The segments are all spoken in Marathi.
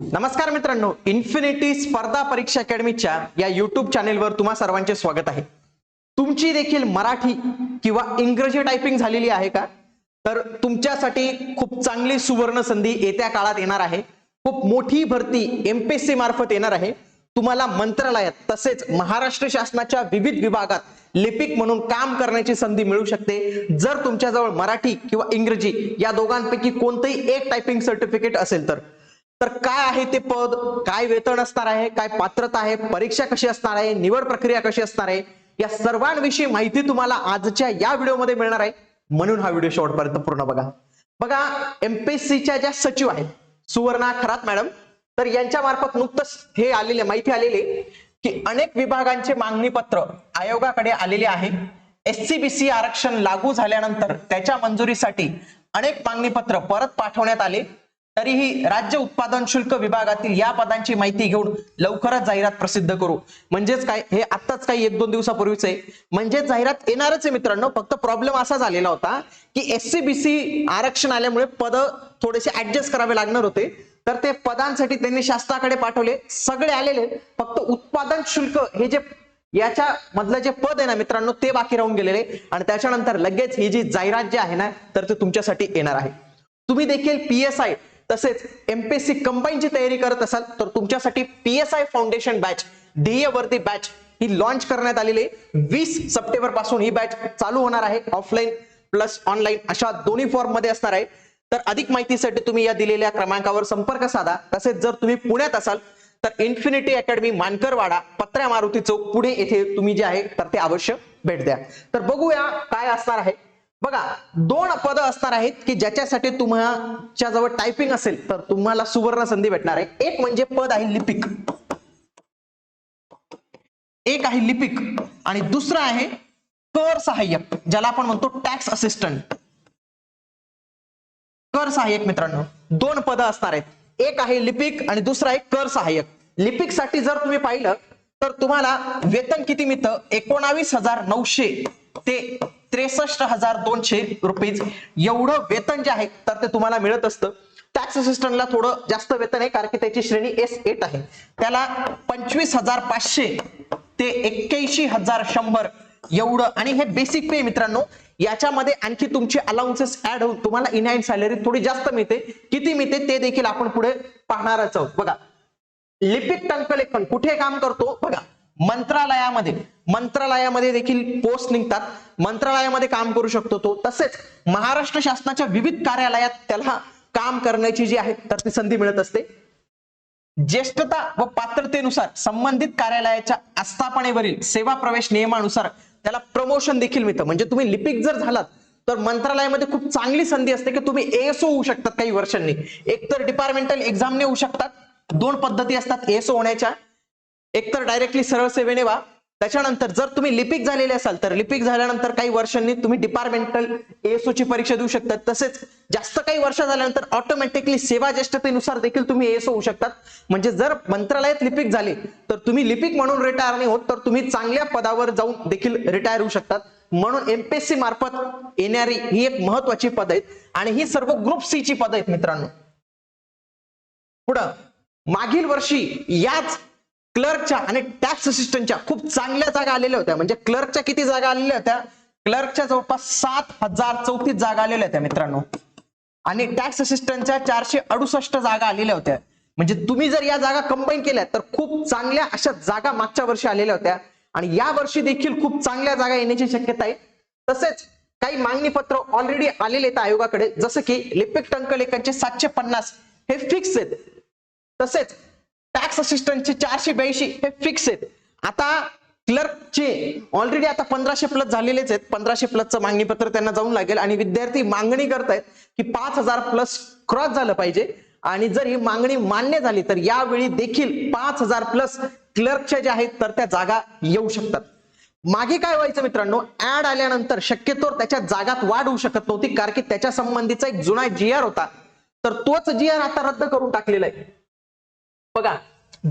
नमस्कार मित्रांनो इन्फिनिटी स्पर्धा परीक्षा अकॅडमीच्या या युट्यूब चॅनेलवर तुम्हा सर्वांचे स्वागत आहे. तुमची देखील मराठी किंवा इंग्रजी टायपिंग झालेली आहे का? तर तुमच्यासाठी खूप चांगली सुवर्ण संधी येत्या काळात येणार आहे. खूप मोठी भरती एमपीएससी मार्फत येणार आहे. तुम्हाला मंत्रालयात तसेच महाराष्ट्र शासनाच्या विविध विभागात लिपिक म्हणून काम करण्याची संधी मिळू शकते. जर तुमच्याजवळ मराठी किंवा इंग्रजी या दोघांपैकी कोणतंही एक टायपिंग सर्टिफिकेट असेल तर तर काय आहे ते पद? काय वेतन असणार आहे? काय पात्रता आहे? परीक्षा कशी असणार आहे? निवड प्रक्रिया कशी असणार आहे? या सर्वांविषयी माहिती तुम्हाला आजच्या या व्हिडिओमध्ये मिळणार आहे. म्हणून हा व्हिडिओ शेवटपर्यंत पूर्ण बघा. बघा एमपीएससीच्या ज्या सचिव आहेत सुवर्णा खरात मॅडम तर यांच्या मार्फत नुकतंच हे आलेले माहिती आलेली की अनेक विभागांचे मागणी पत्र आयोगाकडे आलेले आहे. एससीबीसी आरक्षण लागू झाल्यानंतर त्याच्या मंजुरीसाठी अनेक मागणी पत्र परत पाठवण्यात आले. तरीही राज्य उत्पादन शुल्क विभागातील या पदांची माहिती घेऊन लवकरच जाहिरात प्रसिद्ध करू. म्हणजेच काय? हे आत्ताच काही एक दोन दिवसापूर्वीच आहे. म्हणजेच जाहिरात येणारच आहे मित्रांनो. फक्त प्रॉब्लेम असा झालेला होता की एससीबीसी आरक्षण आल्यामुळे पद थोडेसे ऍडजस्ट करावे लागणार होते. तर ते पदांसाठी त्यांनी शासनाकडे पाठवले. सगळे आलेले. फक्त उत्पादन शुल्क हे जे याच्या मधलं जे पद आहे ना मित्रांनो ते बाकी राहून गेलेले. आणि त्याच्यानंतर लगेच ही जी जाहिरात जी आहे ना तर ते तुमच्यासाठी येणार आहे. तुम्ही देखील पीएसआय तसेच एमपीएससी कंबाईनची तयारी करत असाल तर तुमच्यासाठी पीएसआय फाउंडेशन बॅच ध्येयवर्ती बॅच ही लॉन्च करण्यात आलेली आहे. वीस सप्टेंबरपासून ही बॅच चालू होणार आहे ऑफलाईन प्लस ऑनलाईन अशा दोन्ही फॉर्ममध्ये असणार आहे. तर अधिक माहितीसाठी तुम्ही या दिलेल्या क्रमांकावर संपर्क साधा. तसेच जर तुम्ही पुण्यात असाल तर इन्फिनिटी अकॅडमी मानकरवाडा पत्र्या मारुती चौक पुणे येथे तुम्ही जे आहे तर ते अवश्य भेट द्या. तर बघूया काय असणार आहे. बघा दोन पद असणार आहेत की ज्याच्यासाठी तुमच्या जवळ टायपिंग असेल तर तुम्हाला सुवर्ण संधी भेटणार आहे. एक म्हणजे पद आहे लिपिक. एक आहे लिपिक आणि दुसरं आहे कर सहाय्यक ज्याला आपण म्हणतो टॅक्स असिस्टंट कर सहाय्यक मित्रांनो दोन पद असणार आहेत. एक आहे लिपिक आणि दुसरं आहे कर सहाय्यक. लिपिकसाठी जर तुम्ही पाहिलं तर तुम्हाला वेतन किती मिळतं? एकोणावीस हजार नऊशे ते त्रेसष्ट हजार दोनशे रुपीज एवढं वेतन जे आहे तर ते तुम्हाला मिळत असतं. टॅक्स असिस्टंटला थोडं जास्त वेतन आहे कारण की त्याची श्रेणी एस एट आहे. त्याला पंचवीस हजार पाचशे ते एक्क्याऐंशी हजार शंभर एवढं. आणि हे बेसिक पे मित्रांनो. याच्यामध्ये आणखी तुमचे अलाउन्सेस ऍड होऊन तुम्हाला इनहँड सॅलरी थोडी जास्त मिळते. किती मिळते ते देखील आपण पुढे पाहणारच आहोत. बघा. लिपिक टंकलेखन कुठे काम करतो? बघा. मंत्रालयामध्ये मंत्रालयामध्ये देखील पोस्ट निघतात. मंत्रालयामध्ये काम करू शकतो तो. तसेच महाराष्ट्र शासनाच्या विविध कार्यालयात त्याला काम करण्याची जी आहे तर ती संधी मिळत असते. ज्येष्ठता व पात्रतेनुसार संबंधित कार्यालयाच्या आस्थापनेवरील सेवा प्रवेश नियमानुसार त्याला प्रमोशन देखील मिळतं. म्हणजे तुम्ही लिपिक जर झालात तर मंत्रालयामध्ये खूप चांगली संधी असते की तुम्ही एएसओ होऊ शकतात काही वर्षांनी. एकतर डिपार्टमेंटल एक्झामने होऊ शकतात. दोन पद्धती असतात एएसओ होण्याच्या. एकतर डायरेक्टली सरळ सेवेने व्हा. त्याच्यानंतर जर तुम्ही लिपिक झालेले असाल तर लिपिक झाल्यानंतर काही वर्षांनी तुम्ही डिपार्टमेंटल एएसओ ची परीक्षा देऊ शकतात. तसेच जास्त काही वर्ष झाल्यानंतर ऑटोमॅटिकली सेवा ज्येष्ठतेनुसार देखील तुम्ही एएसओ होऊ शकतात. म्हणजे जर मंत्रालयात लिपिक झाले तर तुम्ही लिपिक म्हणून रिटायर नाही होत तर तुम्ही चांगल्या पदावर जाऊन देखील रिटायर होऊ शकतात. म्हणून एमपीएससी मार्फत येणारी ही एक महत्वाची पद आहेत. आणि ही सर्व ग्रुप सी ची पद आहेत मित्रांनो. पुढं मागील वर्षी याच क्लर्कच्या आणि टॅक्स असिस्टंटच्या खूप चांगल्या जागा आलेल्या होत्या. म्हणजे क्लर्कच्या किती जागा आलेल्या होत्या? क्लर्कच्या जवळपास सात हजार चौतीस जागा आलेल्या होत्या मित्रांनो. आणि टॅक्स असिस्टंटच्या चारशे अडुसष्ट जागा आलेल्या होत्या. म्हणजे तुम्ही जर या जागा कंबाईन केल्या तर खूप चांगल्या अशा जागा मागच्या वर्षी आलेल्या होत्या. आणि या वर्षी देखील खूप चांगल्या जागा येण्याची शक्यता आहे. तसेच काही मागणी पत्र ऑलरेडी आलेले आहेत आयोगाकडे. जसं की लिपिक टंकलेखांचे सातशे पन्नास हे फिक्स आहेत. तसेच टॅक्स असिस्टंटचे चारशे ब्याऐंशी हे फिक्स आहेत. आता क्लर्कचे ऑलरेडी आता पंधराशे प्लस झालेलेच आहेत. पंधराशे प्लसचं मागणी पत्र त्यांना जाऊन लागेल आणि विद्यार्थी मागणी करतायत की पाच हजार प्लस क्रॉस झालं पाहिजे. आणि जर ही मागणी मान्य झाली तर यावेळी देखील पाच हजार प्लस क्लर्कच्या ज्या आहेत तर त्या जागा येऊ शकतात. मागे काय व्हायचं मित्रांनो? ऍड आल्यानंतर शक्यतोवर त्याच्या जागात वाढ होऊ शकत नव्हती कारण की त्याच्या संबंधीचा एक जुना जीआर होता. तर तोच जी आर आता रद्द करून टाकलेला आहे. बघा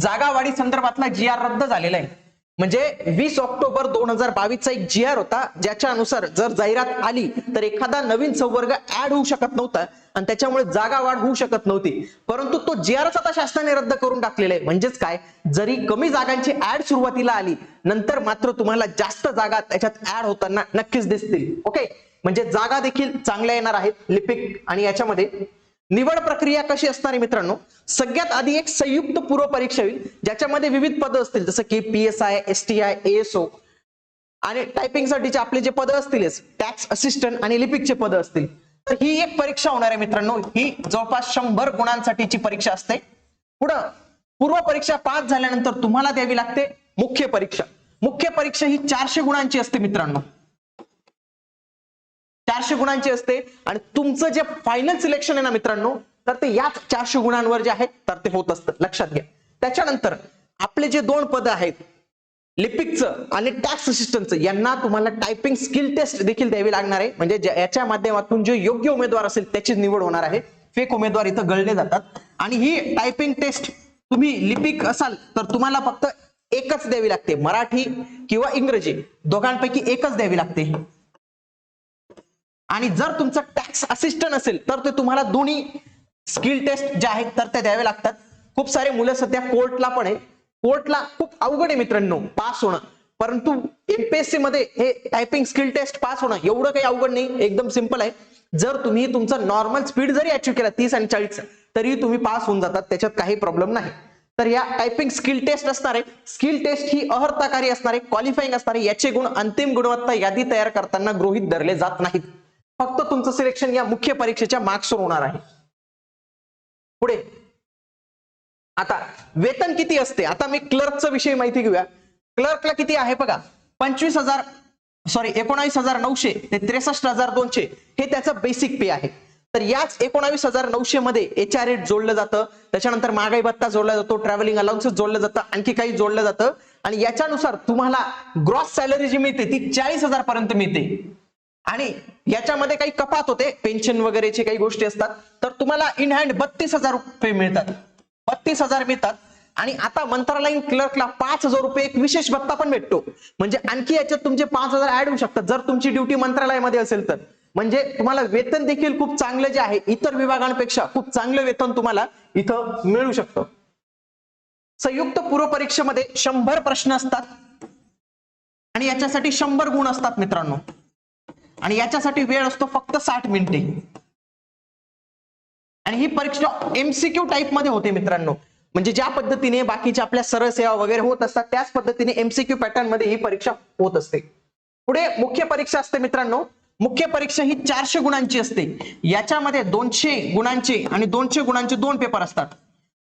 जागावाढी संदर्भातला जी आर रद्द झालेला आहे. म्हणजे वीस ऑक्टोबर दोन हजार बावीसचा एक जी आर होता ज्याच्या अनुसार जर जाहिरात आली तर एखादा नवीन संवर्ग ऍड होऊ शकत नव्हता आणि त्याच्यामुळे जागा वाढ होऊ शकत नव्हती. परंतु तो जी आरच आता शासनाने रद्द करून टाकलेला आहे. म्हणजेच काय? जरी कमी जागांची ऍड सुरुवातीला आली नंतर मात्र तुम्हाला जास्त जागा त्याच्यात ऍड होताना नक्कीच दिसतील. ओके म्हणजे जागा देखील चांगल्या येणार आहेत लिपिक आणि याच्यामध्ये. निवड प्रक्रिया कशी असणार आहे मित्रांनो? सगळ्यात आधी एक संयुक्त पूर्व परीक्षा होईल ज्याच्यामध्ये विविध पदं असतील जसं की P S I S T I ASO आणि टायपिंगसाठीचे आपले जे पदं असतीलच टॅक्स असिस्टंट आणि लिपिकचे पदं असतील. तर ही एक परीक्षा होणार आहे मित्रांनो. ही जवळपास शंभर गुणांसाठीची परीक्षा असते. पुढं पूर्व परीक्षा पास झाल्यानंतर तुम्हाला द्यावी लागते मुख्य परीक्षा. मुख्य परीक्षा ही चारशे गुणांची असते मित्रांनो. चारशे गुणांची असते. आणि तुमचं जे फायनल सिलेक्शन आहे ना मित्रांनो तर ते याच चारशे गुणांवर जे आहे तर ते होत असतं. लक्षात घ्या. त्याच्यानंतर आपले जे दोन पद आहेत लिपिकचं आणि टॅक्स असिस्टंटचं यांना तुम्हाला टायपिंग स्किल टेस्ट देखील द्यावी लागणार आहे. म्हणजे याच्या माध्यमातून जे योग्य उमेदवार असेल त्याची निवड होणार आहे. फेक उमेदवार इथं गळले जातात. आणि ही टायपिंग टेस्ट तुम्ही लिपिक असाल तर तुम्हाला फक्त एकच द्यावी लागते. मराठी किंवा इंग्रजी. दोघांपैकी एकच द्यावी लागते ही. आणि जर तुमचं टॅक्स असिस्टंट असेल तर ते तुम्हाला दोन्ही स्किल टेस्ट ज्या आहेत तर त्या द्यावे लागतात. खूप सारे मुलं सध्या कोर्टला पण आहे. कोर्टला खूप अवघड आहे मित्रांनो पास होणं. परंतु एमपीएससी मध्ये हे टायपिंग स्किल टेस्ट पास होणं एवढं काही अवघड नाही एकदम सिंपल आहे. जर तुम्ही तुमचा नॉर्मल स्पीड जरी अचीव्ह केला तीस आणि चाळीस तरी तुम्ही पास होऊन जातात त्याच्यात काही प्रॉब्लेम नाही. तर या टायपिंग स्किल टेस्ट असणार आहे स्किल टेस्ट ही अहर्ताकारी असणार आहे क्वालिफाईंग असणार आहे याचे गुण अंतिम गुणवत्ता यादी तयार करताना गृहीत धरले जात नाहीत. फक्त तुमचं सिलेक्शन या मुख्य परीक्षेच्या मार्क्सवर होणार आहे. पुढे. आता वेतन किती असते? आता मी क्लर्कचा विषय माहिती घेऊया. क्लर्कला किती आहे बघा? पंचवीस हजार सॉरी एकोणावीस हजार नऊशे ते त्रेसष्ट हजार दोनशे. हे त्याचं बेसिक पे आहे. तर याच एकोणावीस हजार नऊशे मध्ये एच आर एड जोडलं जातं. त्याच्यानंतर महागाई भत्ता जोडला जातो ट्रॅव्हलिंग अलाउन्सेस जोडलं जातं आणखी काही जोडलं जातं. आणि याच्यानुसार तुम्हाला ग्रॉस सॅलरी जी मिळते ती चाळीस हजार पर्यंत मिळते. आणि याच्यामध्ये काही कपात होते पेन्शन वगैरेचे काही गोष्टी असतात तर तुम्हाला इन हँड बत्तीस हजार रुपये मिळतात. बत्तीस हजार मिळतात. आणि आता मंत्रालयीन क्लर्कला पाच हजार रुपये एक विशेष भत्ता पण भेटतो. म्हणजे आणखी याच्यात तुमचे पाच हजार ऍड होऊ शकतात. जर तुमची ड्युटी मंत्रालयामध्ये असेल तर. म्हणजे तुम्हाला वेतन देखील खूप चांगलं जे आहे इतर विभागांपेक्षा खूप चांगलं वेतन तुम्हाला इथं मिळू शकतं. संयुक्त पूर्व परीक्षेमध्ये शंभर प्रश्न असतात. आणि याच्यासाठी शंभर गुण असतात मित्रांनो. आणि याच्यासाठी वेळ असतो फक्त साठ मिनिटे. आणि ही परीक्षा एमसीक्यू टाईपमध्ये होते मित्रांनो. म्हणजे ज्या पद्धतीने बाकीच्या आपल्या सरळ सेवा वगैरे होत असतात त्याच पद्धतीने एमसीक्यू पॅटर्नमध्ये ही परीक्षा होत असते. पुढे मुख्य परीक्षा असते मित्रांनो. मुख्य परीक्षा ही चारशे गुणांची असते. याच्यामध्ये दोनशे गुणांचे आणि दोनशे गुणांचे दोन पेपर असतात.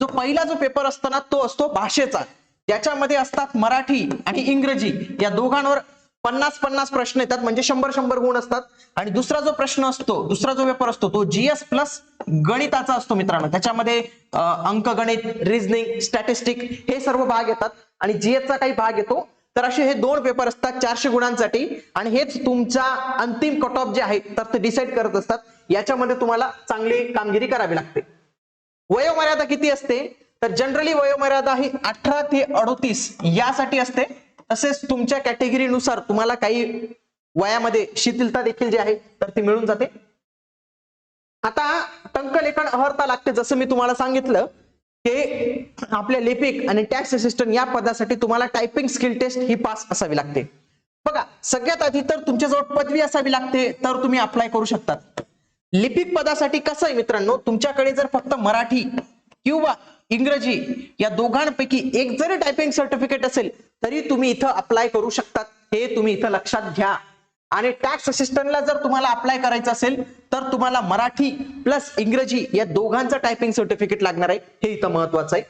जो पहिला जो पेपर असतो ना तो असतो भाषेचा. याच्यामध्ये असतात मराठी आणि इंग्रजी. या दोघांवर पन्नास पन्नास प्रश्न येतात म्हणजे शंभर शंभर गुण असतात. आणि दुसरा जो प्रश्न असतो दुसरा जो पेपर असतो तो जीएस प्लस गणिताचा असतो मित्रांनो. त्याच्यामध्ये अंक अंकगणित रिझनिंग स्टॅटिस्टिक हे सर्व भाग येतात. आणि जीएस चा काही भाग येतो. तर असे हे दोन पेपर असतात चारशे गुणांसाठी. आणि हेच तुमचा अंतिम कट ऑफ जे आहे तर ते डिसाईड करत असतात. याच्यामध्ये तुम्हाला चांगली कामगिरी करावी लागते. वयोमर्यादा किती असते? तर जनरली वयोमर्यादा ही अठरा ते अडोतीस यासाठी असते. तसेच तुमच्या कॅटेगरीनुसार तुम्हाला काही वयामध्ये शिथिलता देखील जी आहे तर ती मिळून जाते. आता टंकलेखन अहर्ता लागते. जसं मी तुम्हाला सांगितलं की आपल्या लिपिक आणि टॅक्स असिस्टंट या पदासाठी तुम्हाला टायपिंग स्किल टेस्ट ही पास असावी लागते. बघा सगळ्यात आधी तर तुमच्याजवळ पदवी असावी लागते तर तुम्ही अप्लाय करू शकतात. लिपिक पदासाठी कसं आहे मित्रांनो तुमच्याकडे जर फक्त मराठी किंवा इंग्रजी या दोघांपैकी एक जरी टायपिंग सर्टिफिकेट असेल तरी तुम्ही इथं अप्लाय करू शकतात. हे तुम्ही इथं लक्षात घ्या. आणि टॅक्स असिस्टंटला जर तुम्हाला अप्लाय करायचं असेल तर तुम्हाला मराठी प्लस इंग्रजी या दोघांचं टायपिंग सर्टिफिकेट लागणार आहे. हे इथं महत्वाचं आहे.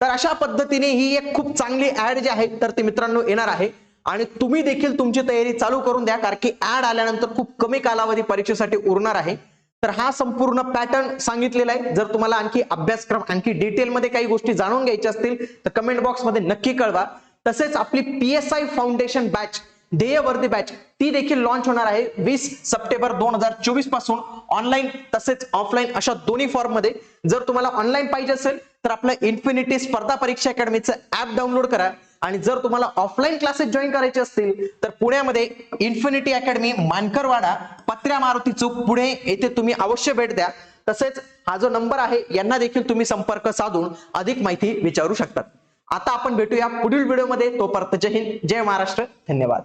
तर अशा पद्धतीने ही एक खूप चांगली ऍड जी आहे तर ती मित्रांनो येणार आहे. आणि तुम्ही देखील तुमची तयारी चालू करून द्या कारण की ऍड आल्यानंतर खूप कमी कालावधी परीक्षेसाठी उरणार आहे. तर हा संपूर्ण पॅटर्न सांगितलेला आहे. जर तुम्हाला आणखी अभ्यासक्रम आणखी डिटेलमध्ये काही गोष्टी जाणून घ्यायच्या असतील तर कमेंट बॉक्समध्ये नक्की कळवा. तसेच आपली पीएसआय फाउंडेशन बॅच ध्येयवर्धी बॅच ती देखील लॉन्च होणार आहे वीस सप्टेंबर दोन हजार चोवीसपासून. ऑनलाईन तसेच ऑफलाईन अशा दोन्ही फॉर्ममध्ये जर तुम्हाला ऑनलाईन पाहिजे असेल तर आपलं इन्फिनिटी स्पर्धा परीक्षा अकॅडमीचं ऍप डाउनलोड करा. आणि जर तुम्हाला ऑफलाईन क्लासेस जॉईन करायचे असतील तर पुण्यामध्ये इन्फिनिटी अकॅडमी मानकरवाडा पत्र्या मारुती चौक पुणे येथे तुम्ही अवश्य भेट द्या. तसेच हा जो नंबर आहे यांना देखील तुम्ही संपर्क साधून अधिक माहिती विचारू शकतात. आता आपण भेटूया पुढील व्हिडिओमध्ये तोपर्यंत जय हिंद जय महाराष्ट्र. धन्यवाद.